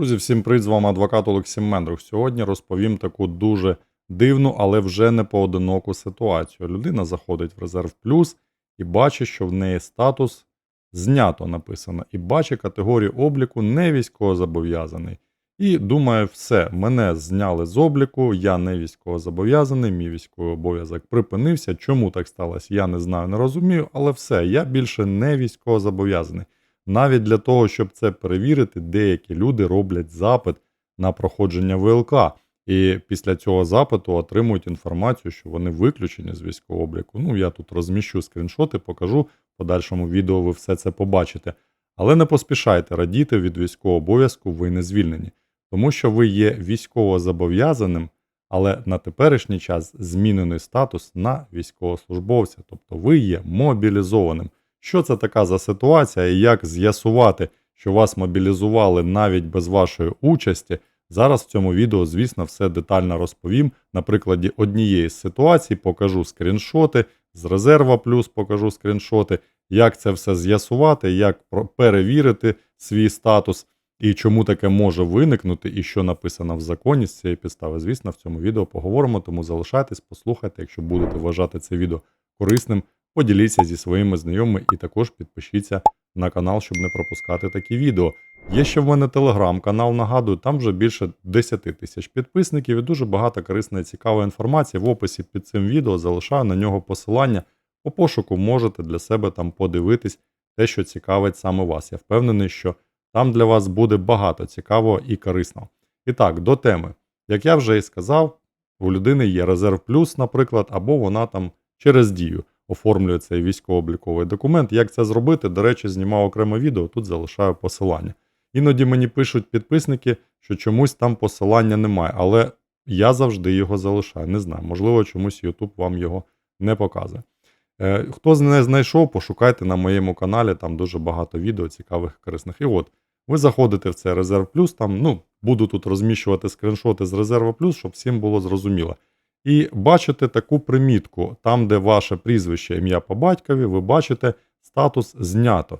Друзі, всім привіт, з вами адвокат Олексій Мендрух. Сьогодні розповім таку дуже дивну, але вже не поодиноку ситуацію. Людина заходить в резерв плюс і бачить, що в неї статус знято написано, і бачить категорію обліку не військовозобов'язаний. І думає, все, мене зняли з обліку, я не військовозобов'язаний, мій військовий обов'язок припинився. Чому так сталося? Я не знаю, не розумію, але все, я більше не військовозобов'язаний. Навіть для того, щоб це перевірити, деякі люди роблять запит на проходження ВЛК. І після цього запиту отримують інформацію, що вони виключені з військового обліку. Ну, я тут розміщу скріншоти, покажу. В подальшому відео ви все це побачите. Але не поспішайте радіти від військового обов'язку, ви не звільнені, тому що ви є військово зобов'язаним, але на теперішній час змінений статус на військовослужбовця, тобто ви є мобілізованим. Що це така за ситуація і як з'ясувати, що вас мобілізували навіть без вашої участі? Зараз в цьому відео, звісно, все детально розповім. На прикладі однієї з ситуацій покажу скріншоти, з резерва плюс покажу скріншоти, як це все з'ясувати, як перевірити свій статус і чому таке може виникнути, і що написано в законі з цієї підстави. Звісно, в цьому відео поговоримо, тому залишайтесь, послухайте, якщо будете вважати це відео корисним, поділіться зі своїми знайомими і також підпишіться на канал, щоб не пропускати такі відео. Є ще в мене телеграм-канал, нагадую, там вже більше 10 тисяч підписників і дуже багато корисної цікавої інформації. В описі під цим відео залишаю на нього посилання. По пошуку можете для себе там подивитись те, що цікавить саме вас. Я впевнений, що там для вас буде багато цікавого і корисного. І так, до теми. Як я вже і сказав, у людини є резерв плюс, наприклад, або вона там через дію оформлює цей військово-обліковий документ. Як це зробити? До речі, знімав окреме відео, тут залишаю посилання. Іноді мені пишуть підписники, що чомусь там посилання немає, але я завжди його залишаю. Не знаю, можливо, чомусь YouTube вам його не показує. Е, Хто не знайшов, пошукайте на моєму каналі, там дуже багато відео цікавих, корисних. І от, ви заходите в цей резерв плюс, там, ну, буду тут розміщувати скріншоти з резерву плюс, щоб всім було зрозуміло. І бачите таку примітку, там, де ваше прізвище, ім'я по батькові, ви бачите статус знято.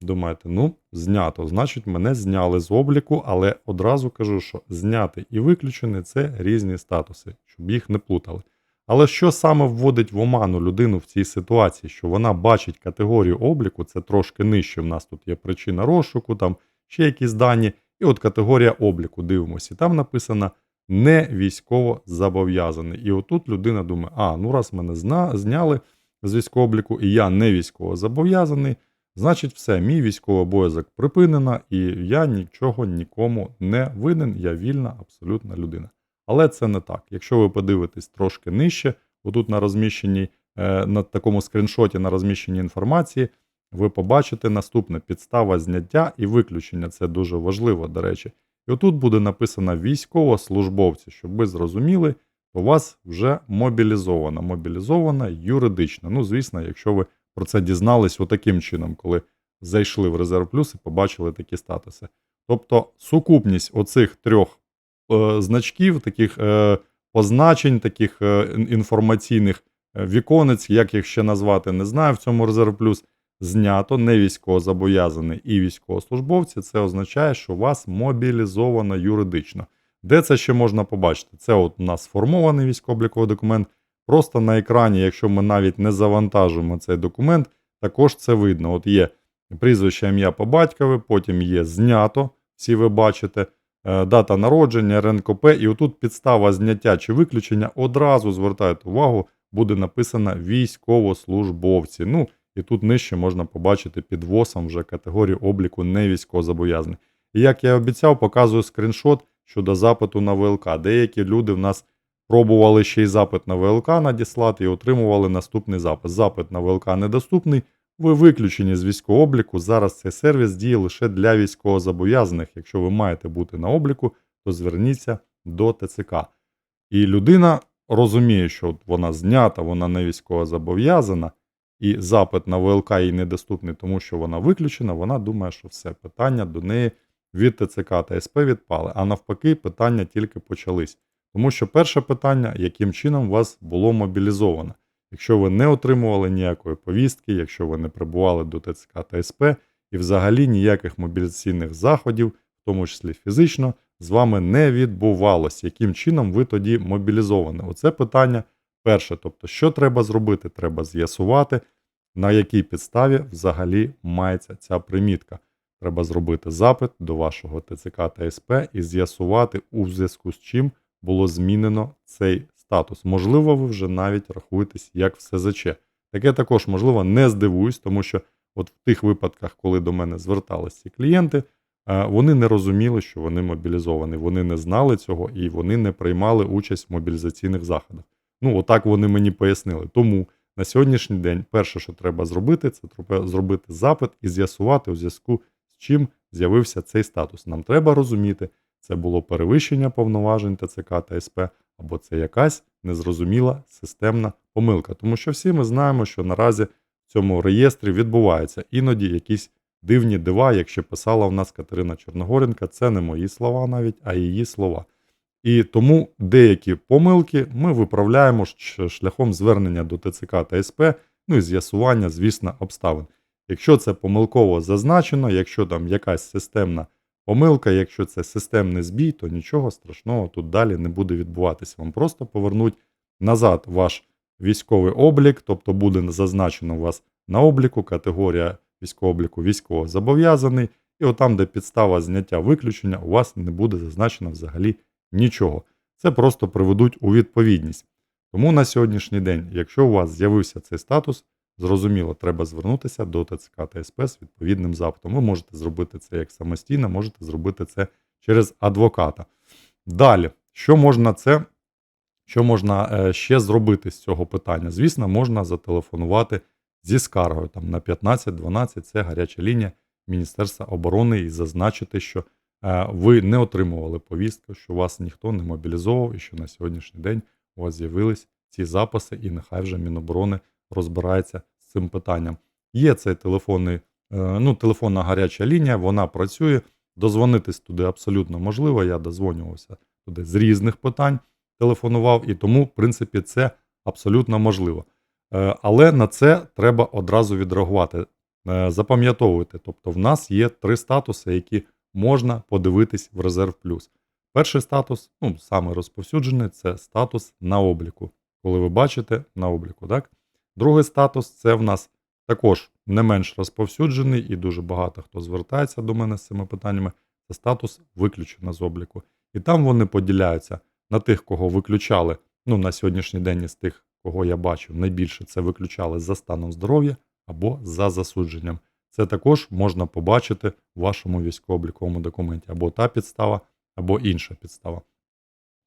Думаєте, ну, знято, значить, мене зняли з обліку, але одразу кажу, що зняти і виключений це різні статуси, щоб їх не плутали. Але що саме вводить в оману людину в цій ситуації, що вона бачить категорію обліку, це трошки нижче. В нас тут є причина розшуку, там ще якісь дані. І от категорія обліку дивимося. Там написано не військово зобов'язаний. І отут людина думає, а, ну раз мене зна, зняли з військового і я не військово зобов'язаний, значить, все, мій військовий обов'язок припинено, і я нічого нікому не винен, я вільна, абсолютна людина. Але це не так. Якщо ви подивитесь трошки нижче, отут на розміщеній, е, на такому скріншоті на розміщенні інформації, ви побачите наступне підстава зняття і виключення. Це дуже важливо, до речі. І отут буде написано військовослужбовці, щоб ви зрозуміли, то вас вже мобілізовано. Мобілізовано юридично. Ну, звісно, якщо ви про це дізнались отаким чином, коли зайшли в резерв плюс і побачили такі статуси. Тобто сукупність оцих трьох е, значків, таких е, позначень, таких е, інформаційних е, віконець, як їх ще назвати, не знаю в цьому резерв плюс. Знято не військовозобов'язаний і військовослужбовці, це означає, що вас мобілізовано юридично. Де це ще можна побачити? Це от у нас сформований військово-обліковий документ. Просто на екрані, якщо ми навіть не завантажуємо цей документ, також це видно. От є прізвище ім'я по батькові, потім є знято, всі ви бачите, е, дата народження, РНКП, і отут підстава зняття чи виключення одразу звертайте увагу, буде написано військовослужбовці. Ну, і тут нижче можна побачити під ВОСом вже категорію обліку не військовозобов'язаних. І як я обіцяв, показую скріншот щодо запиту на ВЛК. Деякі люди в нас пробували ще й запит на ВЛК надіслати і отримували наступний запит. Запит на ВЛК недоступний. Ви виключені з військового обліку. Зараз цей сервіс діє лише для військовозобов'язаних. Якщо ви маєте бути на обліку, то зверніться до ТЦК. І людина розуміє, що вона знята, вона не військовозобов'язана, і запит на ВЛК їй недоступний, тому що вона виключена. Вона думає, що все питання до неї від ТЦК та СП відпали. А навпаки, питання тільки почались. Тому що перше питання, яким чином вас було мобілізовано. Якщо ви не отримували ніякої повістки, якщо ви не прибували до ТЦК та СП, і взагалі ніяких мобілізаційних заходів в тому числі фізично, з вами не відбувалось. Яким чином ви тоді мобілізовані? Оце питання перше. Тобто, що треба зробити? Треба з'ясувати, на якій підставі взагалі мається ця примітка. Треба зробити запит до вашого ТЦК та СП і з'ясувати, у зв'язку з чим було змінено цей статус. Можливо, ви вже навіть рахуєтесь як в СЗЧ. Таке також, можливо, не здивуюсь, тому що от в тих випадках, коли до мене зверталися клієнти, е, вони не розуміли, що вони мобілізовані, вони не знали цього і вони не приймали участь в мобілізаційних заходах. Ну, отак вони мені пояснили. Тому на сьогоднішній день перше, що треба зробити, це треба зробити запит і з'ясувати у зв'язку з чим з'явився цей статус. Нам треба розуміти, це було перевищення повноважень ТЦК та СП, або це якась незрозуміла системна помилка. Тому що всі ми знаємо, що наразі в цьому реєстрі відбуваються іноді якісь дивні дива, якщо писала в нас Катерина Чорногоренка, це не мої слова навіть, а її слова. І тому деякі помилки ми виправляємо шляхом звернення до ТЦК та СП, ну і з'ясування, звісно, обставин. Якщо це помилково зазначено, якщо там якась системна помилка, якщо це системний збій, то нічого страшного тут далі не буде відбуватися. Вам просто повернуть назад ваш військовий облік, тобто буде зазначено у вас на обліку категорія військового обліку військово зобов'язаний, і отам, де підстава зняття виключення, у вас не буде зазначено взагалі нічого. Це просто приведуть у відповідність. Тому на сьогоднішній день, якщо у вас з'явився цей статус, зрозуміло, треба звернутися до ТЦК та СП з відповідним запитом. Ви можете зробити це як самостійно, можете зробити це через адвоката. Далі, що можна це, що можна е, ще зробити з цього питання? Звісно, можна зателефонувати зі скаргою там на 15-12, це гаряча лінія Міністерства оборони, і зазначити, що ви не отримували повістку, що вас ніхто не мобілізовував, і що на сьогоднішній день у вас з'явились ці записи, і нехай вже Міноборони розбирається з цим питанням. Є цей телефонний, е, ну, телефонна гаряча лінія, вона працює. Дозвонитись туди абсолютно можливо. Я дозвонювався туди з різних питань, телефонував, і тому, в принципі, це абсолютно можливо. Е, Але на це треба одразу відреагувати. Е, Запам'ятовуйте, тобто в нас є три статуси, які можна подивитись в резерв плюс. Перший статус, ну саме розповсюджений, це статус на обліку. Коли ви бачите на обліку, так? Другий статус це в нас також не менш розповсюджений, і дуже багато хто звертається до мене з цими питаннями. Це статус виключено з обліку. І там вони поділяються на тих, кого виключали. Ну, на сьогоднішній день із тих, кого я бачив, найбільше це виключали за станом здоров'я або за засудженням. Це також можна побачити в вашому військово-обліковому документі або та підстава, або інша підстава.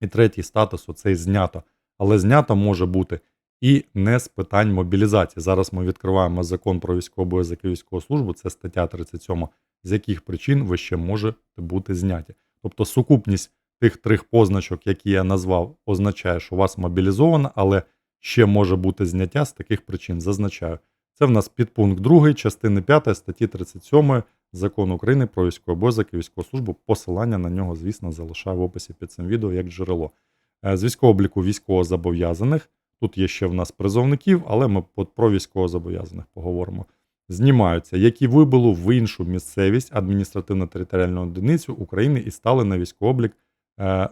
І третій статус оцей знято. Але знято може бути і не з питань мобілізації. Зараз ми відкриваємо закон про військовий обов'язок і військову службу, це стаття 37, з яких причин ви ще можете бути зняті. Тобто сукупність тих трьох позначок, які я назвав, означає, що вас мобілізовано, але ще може бути зняття з таких причин. Зазначаю. Це в нас підпункт 2 частини 5 статті 37 Закону України про військовий обов'язок і військову службу. Посилання на нього, звісно, залишаю в описі під цим відео як джерело. Е, З військового обліку військовозобов'язаних. Тут є ще в нас призовників, але ми про військовозобов'язаних поговоримо. Знімаються, які вибули в іншу місцевість адміністративно-територіальну одиницю України і стали на військовий облік е,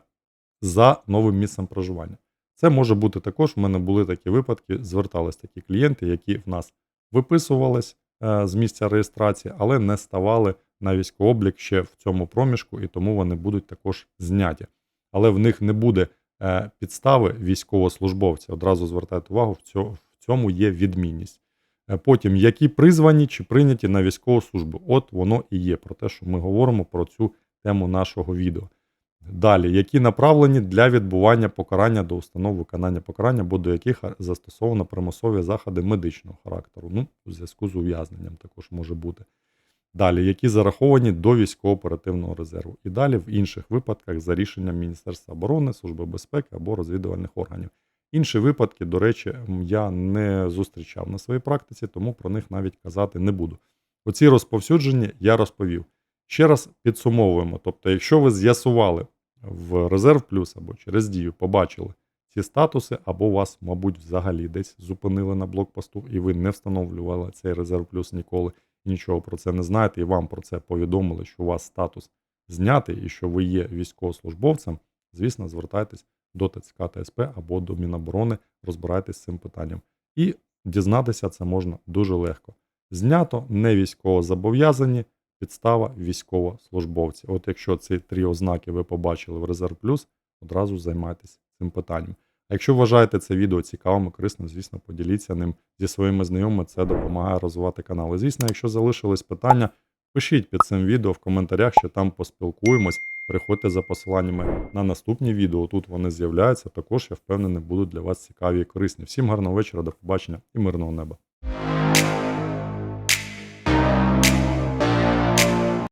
за новим місцем проживання. Це може бути також. У мене були такі випадки, звертались такі клієнти, які в нас виписувались е, з місця реєстрації, але не ставали на військовий облік ще в цьому проміжку, і тому вони будуть також зняті. Але в них не буде е, підстави військовослужбовця. Одразу звертайте увагу, в цьому, є відмінність. Е, Потім, які призвані чи прийняті на військову службу. От воно і є про те, що ми говоримо про цю тему нашого відео. Далі, які направлені для відбування покарання до установ виконання покарання, або до яких застосовано примусові заходи медичного характеру. Ну, у зв'язку з ув'язненням також може бути. Далі, які зараховані до військово-оперативного резерву. І далі в інших випадках за рішенням Міністерства оборони, Служби безпеки або розвідувальних органів. Інші випадки, до речі, я не зустрічав на своїй практиці, тому про них навіть казати не буду. Оці розповсюджені я розповів. Ще раз підсумовуємо. Тобто, якщо ви з'ясували в резерв плюс або через дію, побачили ці статуси, або вас, мабуть, взагалі десь зупинили на блокпосту, і ви не встановлювали цей резерв плюс ніколи, нічого про це не знаєте, і вам про це повідомили, що у вас статус знятий і що ви є військовослужбовцем, звісно, звертайтесь до ТЦК ТСП або до Міноборони, розбирайтесь з цим питанням. І дізнатися це можна дуже легко. Знято не військовозобов'язані, підстава військовослужбовці. От якщо ці три ознаки ви побачили в Резерв Плюс, одразу займайтесь цим питанням. А якщо вважаєте це відео цікавим і корисним, звісно, поділіться ним зі своїми знайомими. Це допомагає розвивати канал. І звісно, якщо залишились питання, пишіть під цим відео в коментарях, що там поспілкуємось. Переходьте за посиланнями на наступні відео. Тут вони з'являються. Також я впевнений, будуть для вас цікаві і корисні. Всім гарного вечора, до побачення і мирного неба.